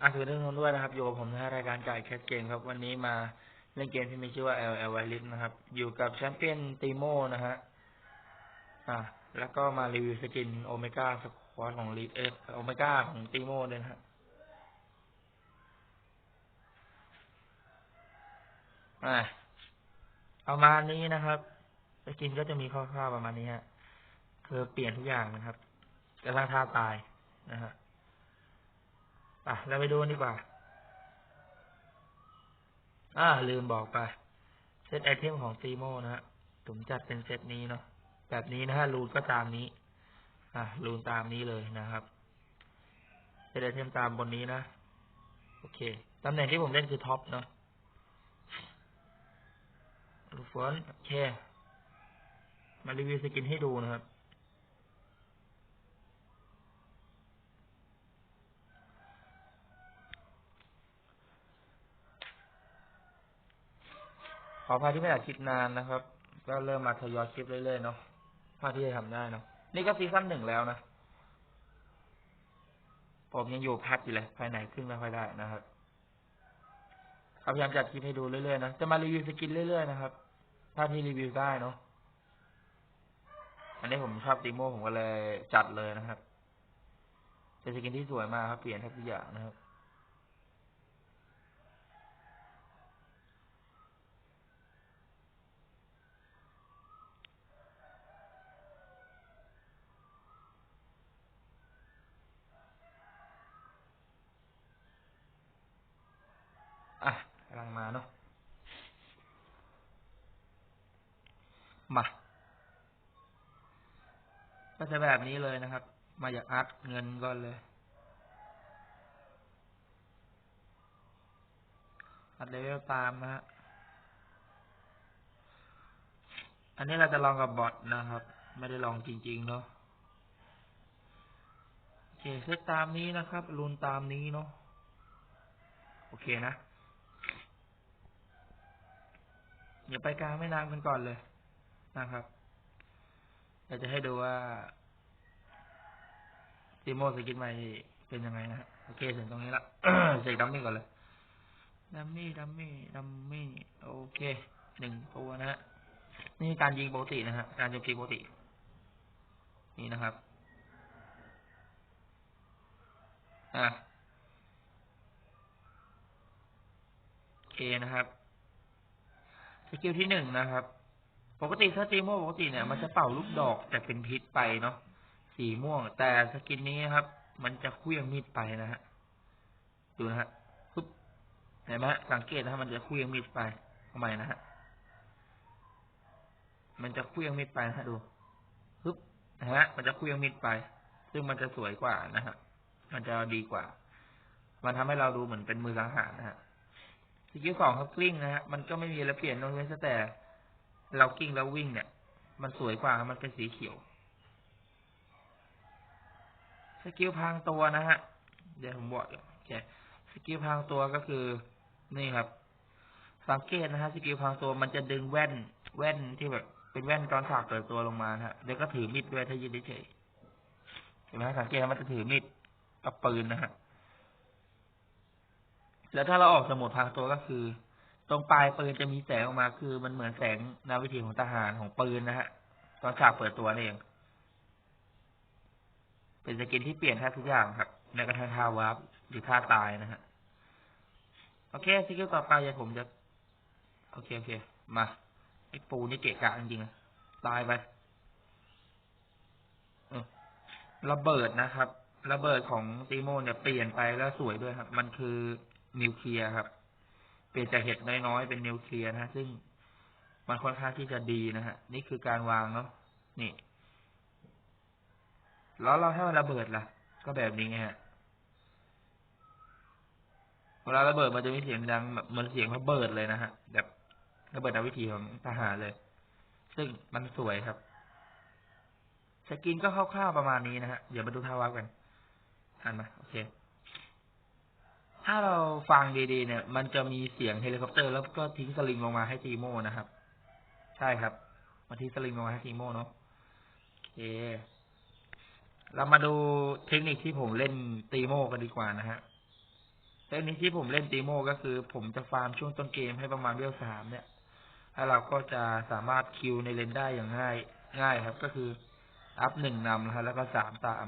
อะถือเรื่องนนด้วยนะครับ อยู่กับผมในรายการจ่ายแคสเกมครับ วันนี้มาเล่นเกมที่มีชื่อว่า L L w i l i s นะครับ อยู่กับแชมเปี้ยนตีโมนะฮะ อะแล้วก็มารีวิวสกินโอเมก้าสควอตของลีเอสโอเมก้าของตีโมด้วยนะฮะ อะประมาณนี้นะครับสกินก็จะมีคร่าวๆประมาณนี้ฮะ คือเปลี่ยนทุกอย่างนะครับกระทั่งท่าตายนะฮะ อะเราไปดูดีกว่า อ่า ลืมบอกไป เซตไอเทมของซีโมนะฮะผมจัดเป็นเซตนี้เนาะแบบนี้นะฮะรูนก็ตามนี้ อะรูนตามนี้เลยนะครับเซตไอเทมตามบนนี้นะ โอเคตำแหน่งที่ผมเล่นคือท็อปเนาะรูฟอนโอเค มารีวิวสกินให้ดูนะครับ ขอพาที่ไม่อยากคิดนานนะครับ ก็เริ่มมาทยอยคลิปเรื่อยๆเนาะพาที่จะทำได้เนาะนี่ก็ซีซั่นหนึ่งแล้วนะผมยังอยู่พักอยู่เลยภายในขึ้นไม่ค่อยได้นะครับพยายามจัดคลิปให้ดูเรื่อยๆนะจะมารีวิวสกินเรื่อยๆนะครับ ถ้าที่รีวิวได้เนาะอันนี้ผมชอบตีโมผมก็เลยจัดเลยนะครับเป็นสกินที่สวยมากครับเปลี่ยนแทบทุกอย่างนะครับ อะกำลังมา เนาะมาก็จะแบบนี้เลยนะครับ มาจากอาร์ตเงินก่อนเลยอัดเลเวลตามนะฮะอันนี้เราจะลองกับบอทนะครับ ไม่ได้ลองจริง ๆ เนาะโอเคเซตตามนี้นะครับรูนตามนี้เนาะโอเคนะ เดี๋ยวไปกลางไม่นานกันก่อนเลยนะครับเราจะให้ดูว่าซีโมสกินใหม่เป็นยังไงนะฮะโอเคถึงตรงนี้ละเสกดัมมี่ก่อนเลยดัมมี่ดัมมี่ดัมมี่โอเคหนึ่งตัวนะฮะนี่การยิงปกตินะฮะการโจมตีปกติ นี่นะครับ อะโอเคนะครับ สกิลที่หนึ่งนะครับ ปกติถ้าตีม่วงปกติเนี่ย มันจะเป่าลูกดอกแต่เป็นพิษไปเนาะสีม่วง แต่สกินนี้ครับ มันจะเคลื่องมีดไปนะฮะดูนะฮะปึ๊บเห็นไหมสังเกตนะฮะมันจะเคลื่องมีดไปทำไมนะฮะมันจะเคลื่องมีดไปนะฮะดูปึ๊บนะฮะมันจะเคลื่องมีดไป ซึ่งมันจะสวยกว่านะฮะมันจะดีกว่า มันทำให้เราดูเหมือนเป็นมือสังหารนะฮะ สกิลสองครับกลิ้งนะฮะมันก็ไม่มีอะไรเปลี่ยนนอกจากแต่ เรากิ้งแล้ววิ่งเนี่ย มันสวยกว่ามันเป็นสีเขียว สกิลพางตัวนะฮะ เดี๋ยวผมบอกโอเคสกิลพางตัวก็คือ นี่ครับ สังเกตนะฮะสกิลพางตัวมันจะดึงแว่น แว่นที่แบบเป็นแว่นตอนฉากเปิดตัวลงมาฮะเดี๋ยวก็ถือมีดด้วยถ้ายืนเฉยเห็นไหมสังเกตมันจะถือมีดกับปืนนะฮะ แล้วถ้าเราออกสมุดพางตัวก็คือ ตรงปลายปืนจะมีแสงออกมา คือมันเหมือนแสงนาวิธีของทหารของปืนนะฮะ ตอนฉากเปิดตัวนั่เอง เป็นสกินที่เปลี่ยนแทบทุกอย่างครับในกระทั่งท่าวาร์ปหรือท่าตายนะฮะ โอเคสกิลต่อไปเดี๋ยวผมจะ โอเคโอเค มาไอ้ปูนี่เกะกะจริงๆตายไประเบิดนะครับ ระเบิดของซีโมเนี่ยเปลี่ยนไปแล้วสวยด้วยครับ มันคือ นิวเคลียร์ครับ เปลี่ยนจากเห็ดน้อยๆ เป็นนิวเคลียร์นะฮะซึ่งมันค่อนข้างที่จะดีนะฮะ นี่คือการวางเนาะนี่ แล้วเราให้มันระเบิดล่ะ ก็แบบนี้ไงฮะเวลาระเบิดมันจะมีเสียงดังแบบเหมือนเสียงระเบิดเลยนะฮะแบบระเบิดนาวิธีของทหารเลย ซึ่งมันสวยครับสกินก็คร่าวๆประมาณนี้นะฮะ เดี๋ยวมาดูท่าวับกันทันไหมโอเค ถ้าเราฟังดีๆเนี่ย มันจะมีเสียงเฮลิคอปเตอร์ แล้วก็ทิ้งสลิงลงมาให้ทีโมนะครับ ใช่ครับมาทิ้งสลิงลงมาให้ทีโมเนาะโอเคเรามาดูเทคนิคที่ผมเล่นตีโมกันดีกว่านะฮะเทคนิคที่ผมเล่นตีโมก็คือ ผมจะฟาร์มช่วงต้นเกมให้ประมาณเวลสามเนี่ยแล้วเราก็จะสามารถคิวในเลนได้อย่างง่าย ง่ายครับ ก็คืออัพหนึ่งนำนะครับแล้วก็สามตาม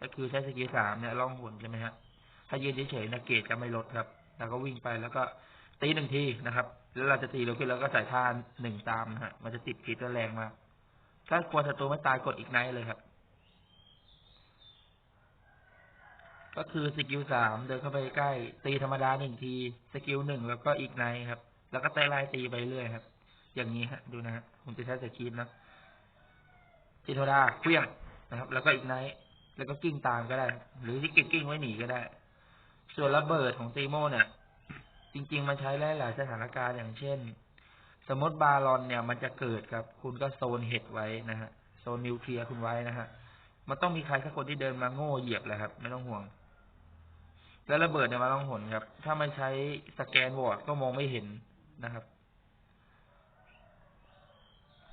ก็คือใช้สกิลสามเนี่ยล่องหนใช่ไหมฮะ ถ้ายืนเฉยๆนะเกจจะไม่ลดครับ แล้วก็วิ่งไปแล้วก็ตีหนึ่งทีนะครับ แล้วเราจะตีเร็วขึ้นแล้วก็ใส่ท่าหนึ่งตามนะฮะ มันจะติดพิษแรงมาก ถ้ากลัวศัตรูไม่ตายกดอีกไนท์เลยครับ ก็คือสกิลสามเดินเข้าไปใกล้ ตีธรรมดาหนึ่งที สกิลหนึ่งแล้วก็อีกไนท์ครับ แล้วก็ไต่ไล่ตีไปเรื่อยครับ อย่างนี้ฮะ ดูนะฮะผมจะใช้สกิลนะตีธรรมดาเคลี้ยงนะครับ แล้วก็อีกไนท์แล้วก็กิ้งตามก็ได้ หรือที่กิ้งกิ้งไว้หนีก็ได้ ส่วนระเบิดของตีโมเนี่ย จริง ๆ มันใช้ได้หลายสถานการณ์อย่างเช่น สมมติบาลอนเนี่ย มันจะเกิดครับ คุณก็โซนเห็ดไว้นะฮะโซนนิวเคลียร์คุณไว้นะฮะมันต้องมีใครสักคนที่เดินมาโง่เหยียบแหละครับ ไม่ต้องห่วง แล้วระเบิดเนี่ยมาต้องหนครับ ถ้ามันใช้สแกนวอร์ดก็มองไม่เห็นนะครับ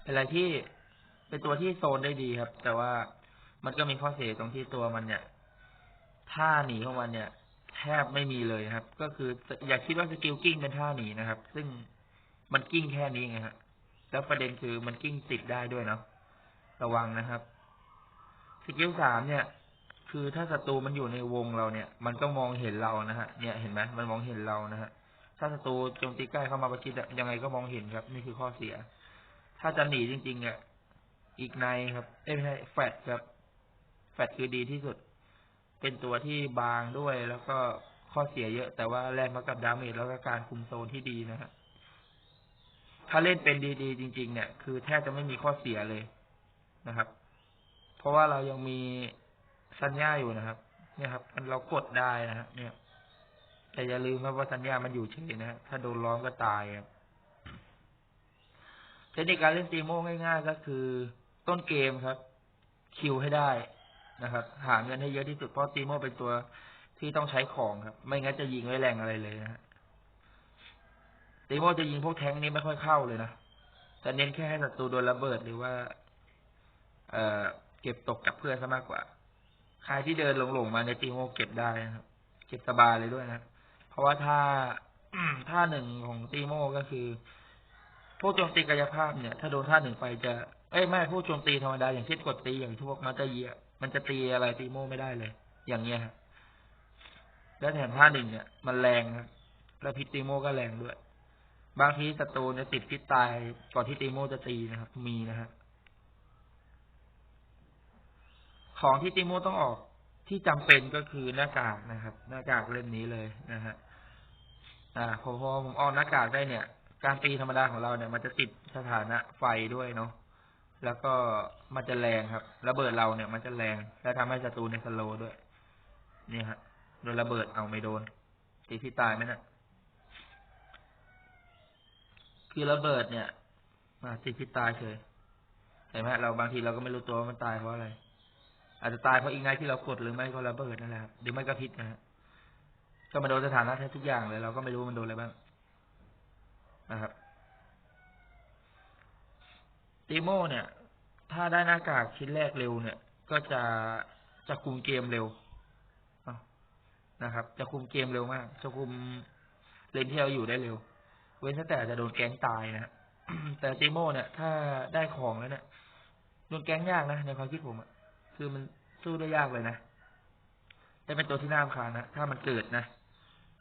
เป็นอะไรที่เป็นตัวที่โซนได้ดีครับ แต่ว่ามันก็มีข้อเสียตรงที่ตัวมันเนี่ยท่าหนีของมันเนี่ย ทบไม่มีเลยครับ ก็คืออย่าคิดว่าสกิลกิ้งเป็นท่าหนีนะครับ ซึ่งมันกิ้งแค่นี้ไงฮะ แล้วประเด็นคือมันกิ้งติดได้ด้วยเนาะระวังนะครับสกิลสามเนี่ย คือถ้าศัตรูมันอยู่ในวงเราเนี่ย มันก็มองเห็นเรานะฮะเนี่ยเห็นไหมมันมองเห็นเรานะฮะถ้าศัตรูโจมตีใกล้เข้ามาประชิดยังไงก็มองเห็นครับ นี่คือข้อเสีย ถ้าจะหนีจริงๆเนี่ยอีกในครับเอ้ยไม่ใช่แฟดครับแฟดคือดีที่สุด เป็นตัวที่บางด้วยแล้วก็ข้อเสียเยอะ แต่ว่าแลกมากับดาเมจแล้วก็การคุมโซนที่ดีนะฮะถ้าเล่นเป็นดีๆ จริง ๆ เนี่ย คือแทบจะไม่มีข้อเสียเลยนะครับ เพราะว่าเรายังมีสัญญาอยู่นะครับ เนี่ยครับมันเรากดได้นะฮะเนี่ย แต่อย่าลืมครับว่าสัญญามันอยู่เฉยนะฮะถ้าโดนล้อมก็ตายครับเทคนิคการเล่นตีโม่ง่าย ๆ ก็คือต้นเกมครับ คิวให้ได้ นะครับ หาเงินให้เยอะที่สุดเพราะตีโมเป็นตัวที่ต้องใช้ของครับ ไม่งั้นจะยิงไม่แรงอะไรเลยนะตีโมจะยิงพวกแทงนี้ไม่ค่อยเข้าเลยนะแต่เน้นแค่ให้ศัตรูโดนระเบิดหรือว่า เอ่อ เก็บตกกับเพื่อนซะมากกว่า ใครที่เดินหลงๆมาในตีโมเก็บได้นะครับเก็บสบายเลยด้วยนะเพราะว่าถ้าท่าหนึ่งของตีโมก็คือพวกโจมตีกายภาพเนี่ย ถ้าโดนท่าหนึ่งไปจะเอ้ยไม่พวกโจมตีธรรมดาอย่างเช่นกดตีอย่างพวกมาตาเยีย มันจะตีอะไรตีโม่ไม่ได้เลย อย่างเงี้ยครับแล้วแถมท่าหนึ่งเนี่ย มันแรงครับแล้วพิษตีโม่ก็แรงด้วย บางทีศัตรูเนี่ยติดพิษตายก่อนที่ตีโม่จะตีนะครับ มีนะฮะของที่ติโม่ต้องออกที่จำเป็นก็คือหน้ากากนะครับ หน้ากากเล่มนี้เลยนะฮะอ่าพอพอผมออกหน้ากากได้เนี่ย การตีธรรมดาของเราเนี่ย มันจะติดสถานะไฟด้วยเนาะ แล้วก็มันจะแรงครับ ระเบิดเราเนี่ย มันจะแรง และทำให้ศัตรูในสโลด้วยเนี่ยฮะโดนระเบิดเอาไม่โดนตีที่ตายไหมนะ่ะคือระเบิดเนี่ยมาตีที่ตายเฉยเห็นไหมเราบางทีเราก็ไม่รู้ตัวว่ามันตายเพราะอะไร อาจจะตายเพราะอีกไงที่เรากดหรือไม่ก็ระเบิดนั่นแหละครับหรือไม่ก็พิษนะฮะก็มาโดนสถานะแทบทุกอย่างเลย เราก็ไม่รู้มันโดนอะไรบ้างนะครับ ตีโมเนี่ย ถ้าได้หน้ากากชิ้นแรกเร็วเนี่ย ก็จะจะคุมเกมเร็วนะครับ จะคุมเกมเร็วมาก จะคุมเลนที่เราอยู่ได้เร็ว เว้นแต่จะโดนแก๊งตายนะแต่ตีโมเนี่ย ถ้าได้ของแล้วเนี่ยโดนแก๊งยากนะในความคิดผมอะคือมันสู้ได้ยากเลยนะแต่เป็นตัวที่น่ารำคานะถ้ามันเกิดนะ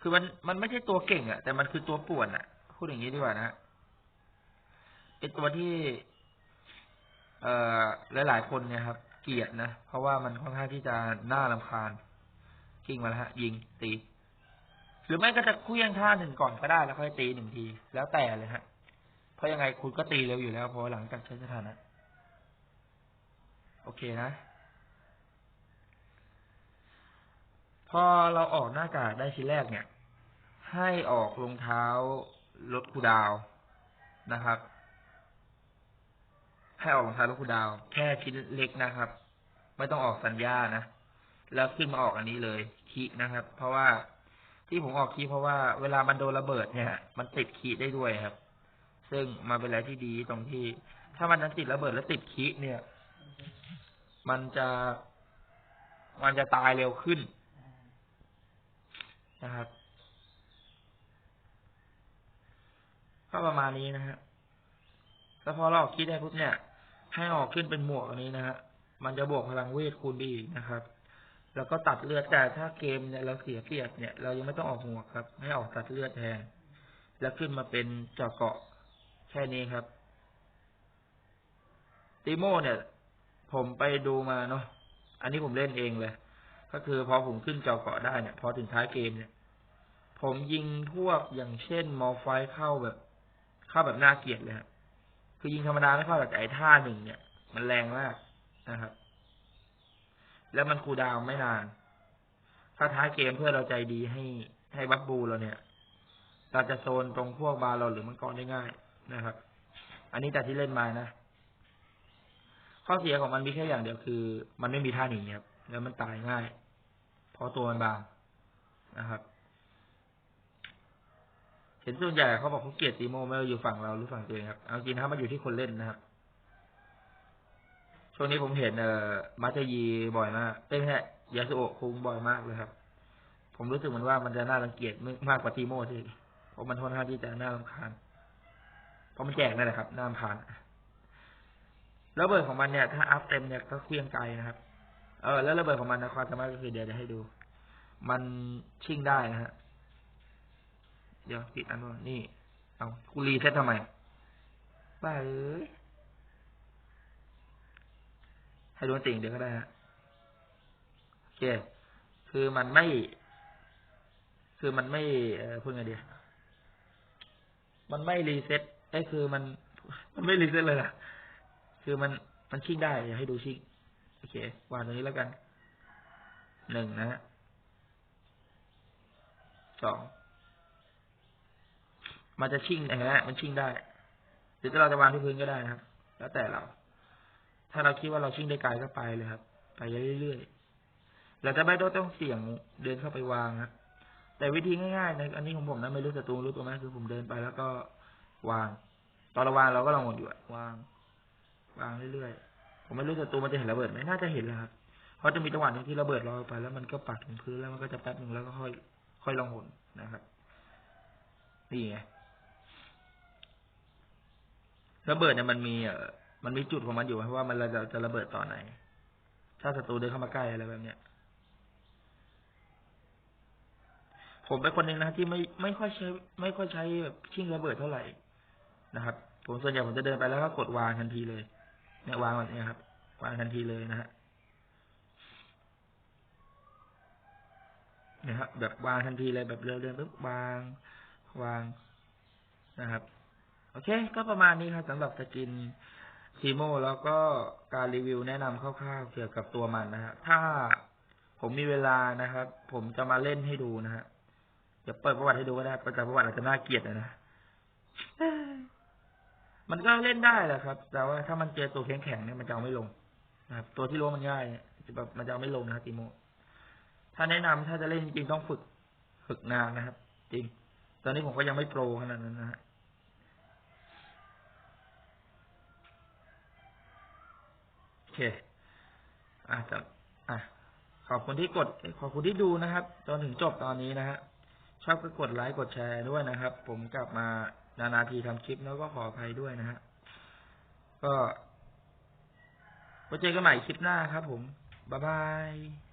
คือมันมันไม่ใช่ตัวเก่งอะแต่มันคือตัวป่วนอะพูดอย่างนี้ดีกว่านะเป็นตัวที่ เอ่อหลายๆคนเนี่ยครับ เกลียดนะ เพราะว่ามันค่อนข้างที่จะน่ารำคาญกิ้งมาแล้วฮะ ยิงตี หรือไม่ก็จะคุยยังท่าหนึ่งก่อนก็ได้แล้วค่อยตีหนึ่งที แล้วแต่เลยฮะ เพราะยังไงคุณก็ตีเร็วอยู่แล้วเพราะหลังจากใช้สถานะ โอเคนะ พอเราออกหน้ากากได้ชิ้นแรกเนี่ย ให้ออกรองเท้าลดคูดาวนะครับ ให้ออกรองเท้าลดคูดาว แค่ชิ้นเล็กนะครับ ไม่ต้องออกสัญญานะ แล้วขึ้นมาออกอันนี้เลยคีนะครับ เพราะว่าที่ผมออกคีเพราะว่าเวลามันโดนระเบิดเนี่ย มันติดคีได้ด้วยครับ ซึ่งมาเป็นอะไรที่ดีตรงที่ ถ้ามันนั้นติดระเบิดแล้วติดคีเนี่ย มันจะมันจะตายเร็วขึ้นนะครับก็ประมาณนี้นะฮะแล้วพอเราออกคิดได้ปุ๊บเนี่ย ให้ออกขึ้นเป็นหมวกอันนี้นะฮะ มันจะบวกพลังเวทคูณไปอีกนะครับ แล้วก็ตัดเลือดแต่ถ้าเกมเนี่ยเราเสียเปรียบเนี่ย เรายังไม่ต้องออกหมวกครับ ให้ออกตัดเลือดแทน แล้วขึ้นมาเป็นเจาะเกาะแค่นี้ครับ ติโมเนี่ย ผมไปดูมาเนาะ อันนี้ผมเล่นเองเลย ก็คือพอผมขึ้นเจาะเกาะได้เนี่ย พอถึงท้ายเกมเนี่ย ผมยิงพวกอย่างเช่นมอไฟเข้าแบบ เข้าแบบน่าเกลียดเลยครับ คือยิงธรรมดาไม่เข้าแต่ไอ้ท่าหนึ่งเนี่ย มันแรงมากนะครับ แล้วมันคูดาวไม่นาน ถ้าท้ายเกมเพื่อเราใจดีให้ให้บัฟบูเราเนี่ย เราจะโซนตรงพวกบาเราหรือมังกรได้ง่ายนะครับ อันนี้แต่ที่เล่นมานะ ข้อเสียของมันมีแค่อย่างเดียวคือ มันไม่มีท่าหนีครับ แล้วมันตายง่าย เพราะตัวมันบางนะครับ เห็นส่วนใหญ่เขาบอกเขาเกลียดตีโมไม่ว่าอยู่ฝั่งเราหรือฝั่งตัวเองครับ เอาจริงนะครับมันอยู่ที่คนเล่นนะครับ ช่วงนี้ผมเห็นเอ่อมาเตยีบ่อยมากเต้นแค่ยาสุโอะคุงบ่อยมากเลยครับ ผมรู้สึกเหมือนว่ามันจะน่ารังเกียจมากกว่าตีโมที่เพราะมันค่อนข้างที่จะน่ารำคาญเพราะมันแจกนั่นแหละครับน่ารำคาญแล้วระเบิดของมันเนี่ยถ้าอัพเต็มเนี่ยก็เคลื่องไกลนะครับ เออแล้วระเบิดของมันนะความสามารถก็คือเดี๋ยวจะให้ดู มันชิ่งได้นะฮะ เดี๋ยวปิดอันนู้นนี่ เอากูรีเซ็ตทำไมบ้าเอ้ยให้ดูติ่งเดี๋ยวก็ได้ฮะโอเค คือมันไม่ คือมันไม่เออพูดไงดีมันไม่รีเซ็ตไอ้คือมัน มันไม่รีเซ็ตเลยล่ะ คือมันมันชิ่งได้อยากให้ดูชิ่งโอเควางตรงนี้แล้วกันหนึ่งนะฮะสอง มันจะชิ่งนะฮะมันชิ่งได้ หรือเราจะวางที่พื้นก็ได้นะครับ แล้วแต่เรา ถ้าเราคิดว่าเราชิ่งได้ไกลก็ไปเลยครับ ไปเรื่อยๆเราจะไม่ต้องเสี่ยงเดินเข้าไปวางครับ แต่วิธีง่ายๆในอันนี้ของผมนะไม่รู้ศัตรูรู้ตัวไหมคือผมเดินไปแล้วก็วาง ตอนเราวางเราก็ลองหมดอยู่วาง วางเรื่อยๆ ผมไม่รู้ศัตรูมันจะเห็นระเบิดไหมน่าจะเห็นแหละครับ เพราะจะมีจังหวะหนึงที่ระเบิดลอยไป แล้วมันก็ปักถึงพื้นแล้วมันก็จะแป๊บหนึ่งแล้วก็ค่อย ค่อยลองหนนะครับนี่ไง ระเบิดเนี่ยมันมีเออมันมีจุดของมันอยู่เพราะว่ามันจะจะระเบิดตอนไหน ถ้าศัตรูเดินเข้ามาใกล้อะไรแบบเนี้ยผมเป็นคนหนึ่งนะที่ไม่ไม่ค่อยใช้ ไม่ค่อยใช้แบบชิงระเบิดเท่าไหร่นะครับ ผมส่วนใหญ่ผมจะเดินไปแล้วก็กดวางทันทีเลยเนี่ยวางแบบนี้ครับ วางทันทีเลยนะฮะนี่ยครับแบบวางทันทีเลยแบบเดินๆปุ๊บวาง วางนะครับ โอเค ก็ประมาณนี้ครับสำหรับสกินทีโมแล้วก็การรีวิวแนะนำคร่าวๆเกี่ยวกับตัวมันนะฮะถ้าผมมีเวลานะครับ ผมจะมาเล่นให้ดูนะฮะเดี๋ยวเปิดประวัติให้ดูก็ได้แต่ประวัติอาจจะน่าเกลียดนะนะมันก็เล่นได้แหละครับ แต่ว่าถ้ามันเจอตัวแข็งๆเนี่ยมันจะเอาไม่ลงนะครับ ตัวที่รู้มันง่ายเนี่ยจะแบบมันจะเอาไม่ลงนะครับทีโม ถ้าแนะนำถ้าจะเล่นจริงต้องฝึกฝึกนานนะครับ จริง ตอนนี้ผมก็ยังไม่โปรขนาดนั้นนะฮะ เคอะจะอะขอบคุณที่กด ขอบคุณที่ดูนะครับ จนถึงจบตอนนี้นะฮะ ชอบก็กดไลค์กดแชร์ด้วยนะครับ ผมกลับมานานาทีทำคลิปแล้วก็ขออภัยด้วยนะฮะ ก็ไว้เจอกันใหม่คลิปหน้าครับผม บ๊ายบาย